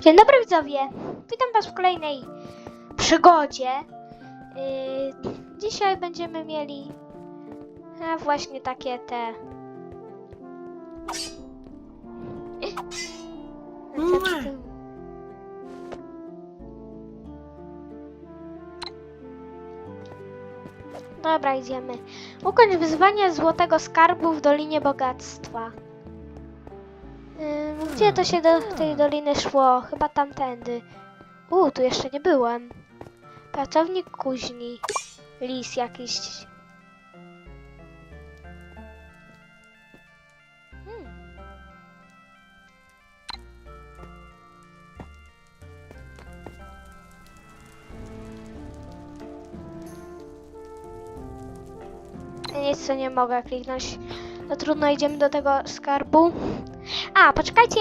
Dzień dobry widzowie, witam was w kolejnej przygodzie. Yy, dzisiaj będziemy mieli a właśnie takie te... Dobra, idziemy. Ukończ wyzwanie Złotego Skarbu w Dolinie Bogactwa. Gdzie to się do tej doliny szło? Chyba tamtędy. U, tu jeszcze nie byłem. Pracownik kuźni. Lis jakiś. Hmm. Nic co nie mogę kliknąć. No trudno, idziemy do tego skarbu. A, poczekajcie!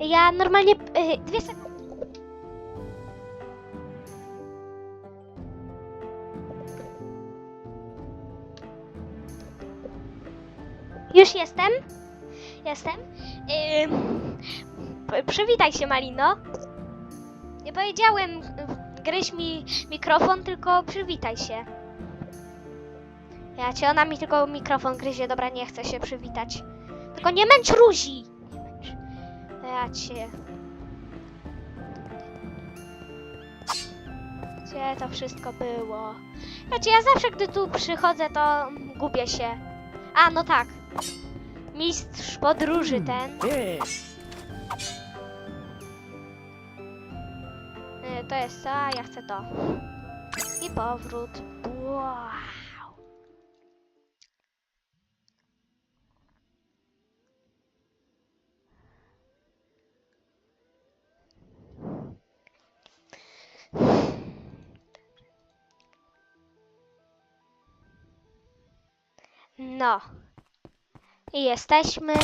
Ja normalnie. y, dwie sekundy. Już jestem. Jestem. P- przywitaj się, Malino. Nie powiedziałem, gryź mi mikrofon, tylko przywitaj się. Ja cię, ona mi tylko mikrofon gryzie, dobra, nie chcę się przywitać. Tylko nie męcz Ruzi! Nie męcz. Ja cię. Gdzie to wszystko było? Wiecie, ja zawsze, gdy tu przychodzę, to gubię się. A, no tak. Mistrz podróży ten. Y, To jest to, a ja chcę to. I powrót. Wow. No. I jesteśmy.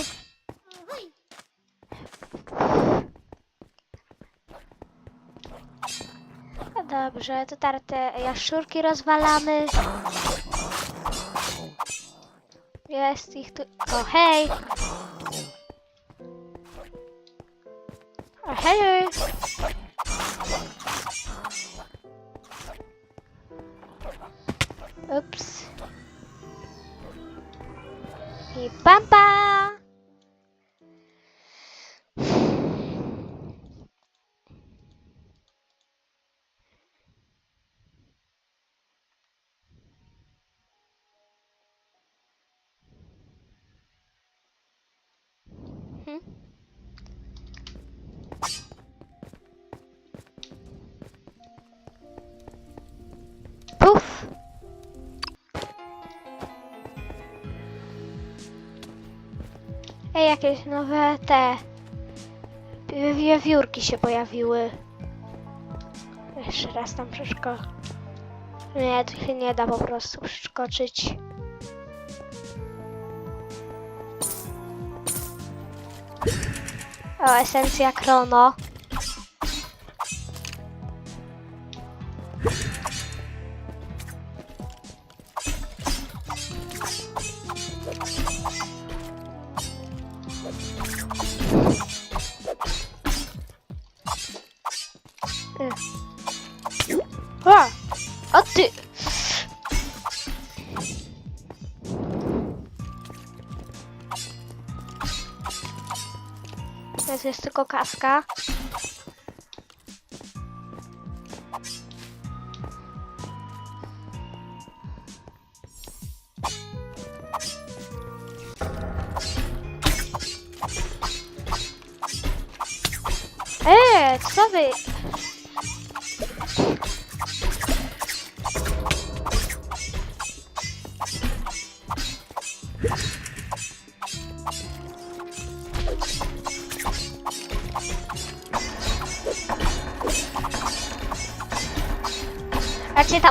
No dobrze, to te jaszczurki rozwalamy. Jest ich tu. O hej! O hej! Ups. I pampa! Hmm? Jakieś nowe te wi- wiewiórki się pojawiły. Jeszcze raz tam przeszko... Nie, tu się nie da po prostu przeskoczyć. O, esencja krono. O! O ty! To jest tylko kaska. Eee, co wy?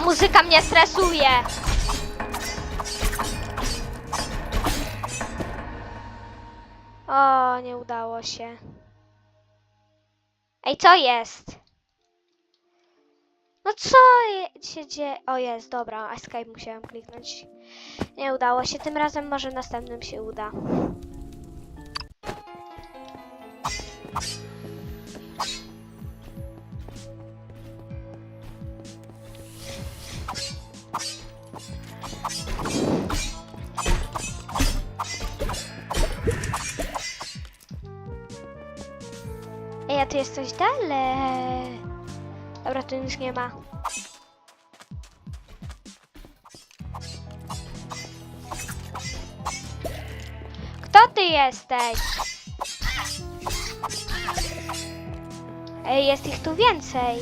Muzyka mnie stresuje. O, nie udało się. Ej, co jest? No co się dzieje? O, jest, dobra, escape musiałem kliknąć. Nie udało się, tym razem może następnym się uda. Ej, a tu jest coś dalej. Dobra, tu nic nie ma. Kto ty jesteś? Ej, jest ich tu więcej.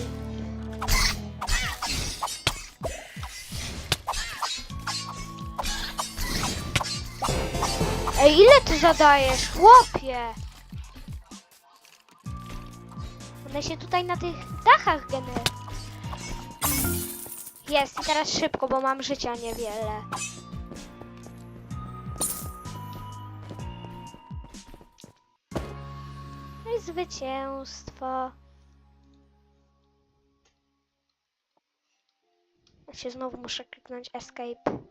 Ej, ile ty zadajesz, chłopie? One się tutaj na tych dachach generują. Jest, i teraz szybko, bo mam życia niewiele. No i zwycięstwo. Ja się znowu muszę kliknąć escape.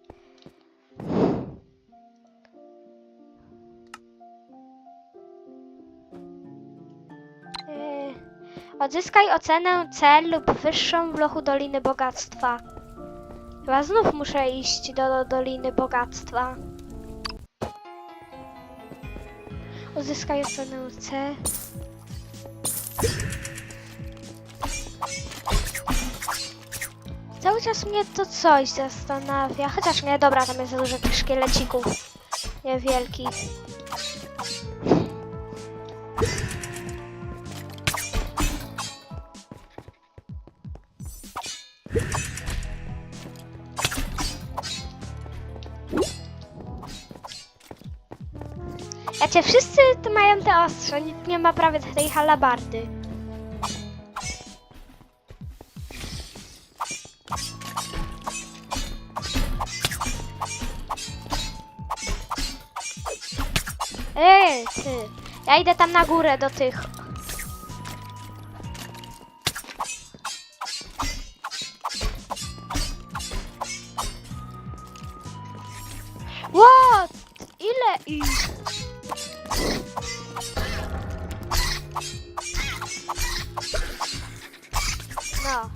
Odzyskaj ocenę C lub wyższą w lochu Doliny Bogactwa. Chyba znów muszę iść do, do Doliny Bogactwa. Odzyskaj ocenę C. Cały czas mnie to coś zastanawia. Chociaż nie, dobra, tam jest dużo tych szkielecików niewielkich. Wiecie, wszyscy tu mają te ostrze, nikt nie ma prawie tej halabardy. Ej, ty. Ja idę tam na górę do tych. No.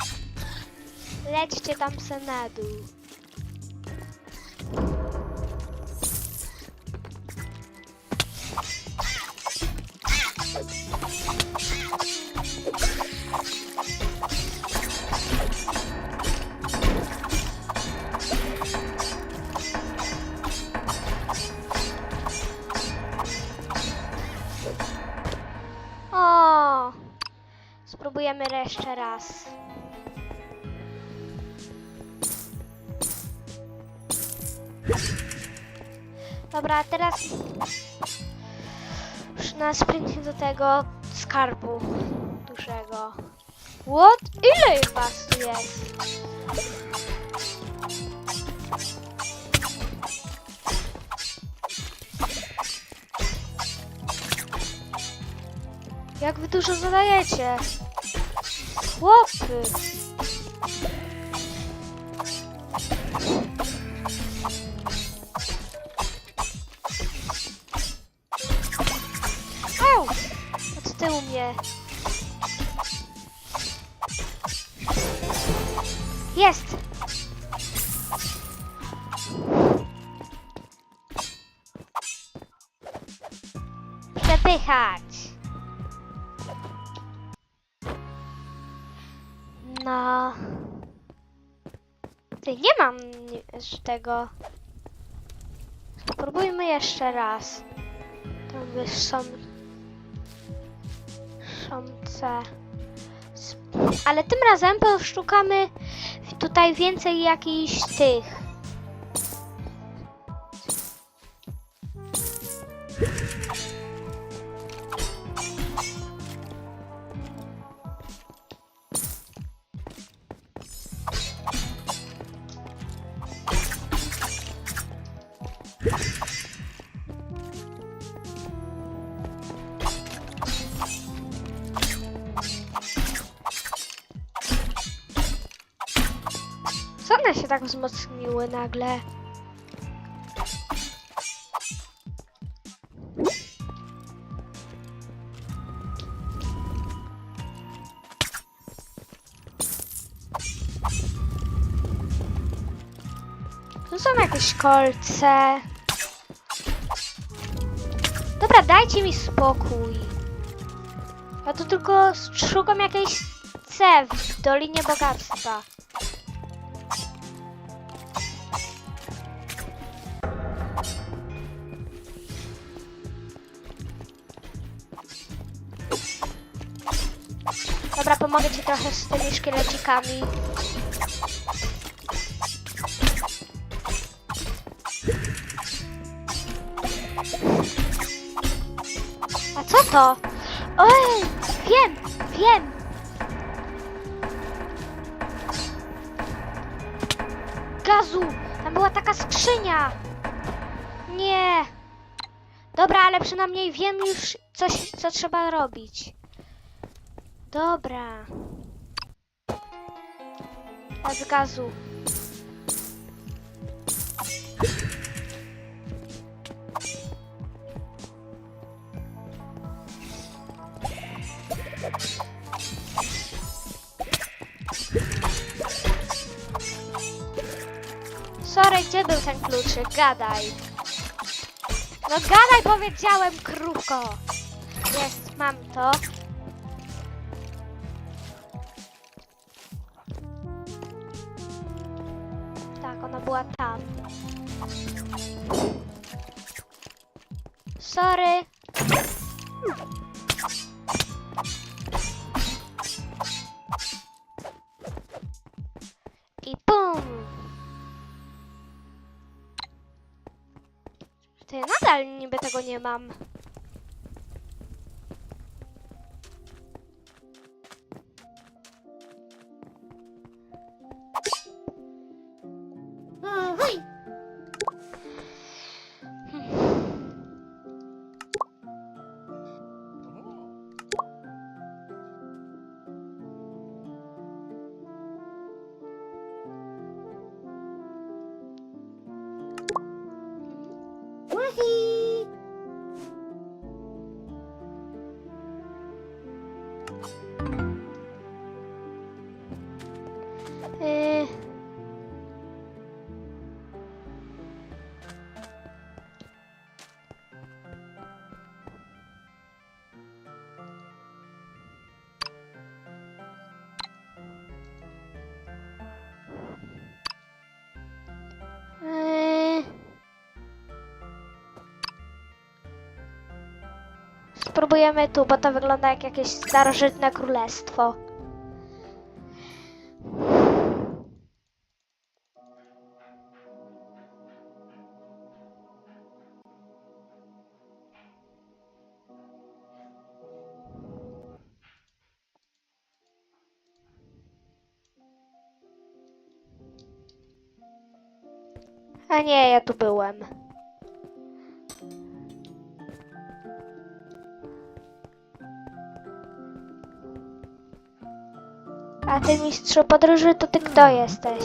Lećcie tam se na dół. Spróbujemy jeszcze raz. Dobra, teraz już na sprincie do tego skarbu dużego. What? Ile was tu jest? Jak wy dużo zadajecie? Chłopy! Au! Od tyłu mnie. Jest! Przepychać! No. Ty, nie mam tego. Spróbujmy jeszcze raz. Tą wyższą. Szomce. Ale tym razem poszukamy tutaj więcej jakichś tych. Tak wzmocniły nagle? Tu są jakieś kolce. Dobra, dajcie mi spokój. Ja tu tylko szukam jakiejś C w Dolinie Bogactwa. Dobra, pomogę ci trochę z tymi szkielecikami. A co to? Oj, wiem, wiem. Gazu, tam była taka skrzynia. Nie. Dobra, ale przynajmniej wiem już coś, co trzeba robić. Dobra. Z gazu. Sorry, gdzie był ten kluczyk? Gadaj. No gadaj, powiedziałem, krówko. Jest, mam to. Niby tego nie mam. Spróbujemy tu, bo to wygląda jak jakieś starożytne królestwo. A nie, ja tu byłem. A ty mistrzu podróży, to ty kto jesteś?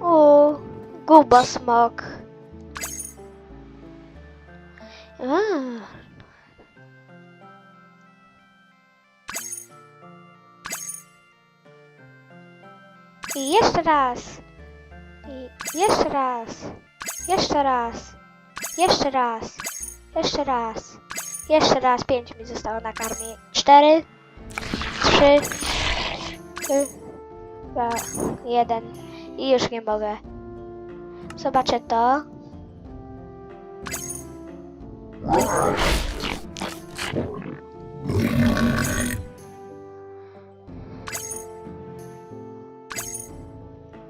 O, guba smok. A. jeszcze raz. I jeszcze raz. Jeszcze raz. Jeszcze raz. Jeszcze raz. Jeszcze raz. Pięć mi zostało na karmie. Cztery. Trzy. y, Dwa. Jeden. I już nie mogę. Zobaczę to.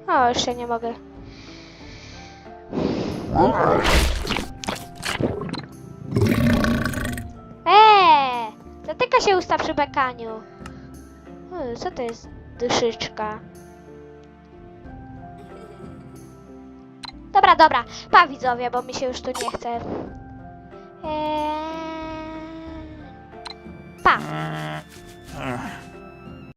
O, jeszcze nie mogę. Eee! Zatyka się usta przy bekaniu. Co to jest dyszyczka? Dobra, dobra. Pa widzowie, bo mi się już tu nie chce. Eee... Pa.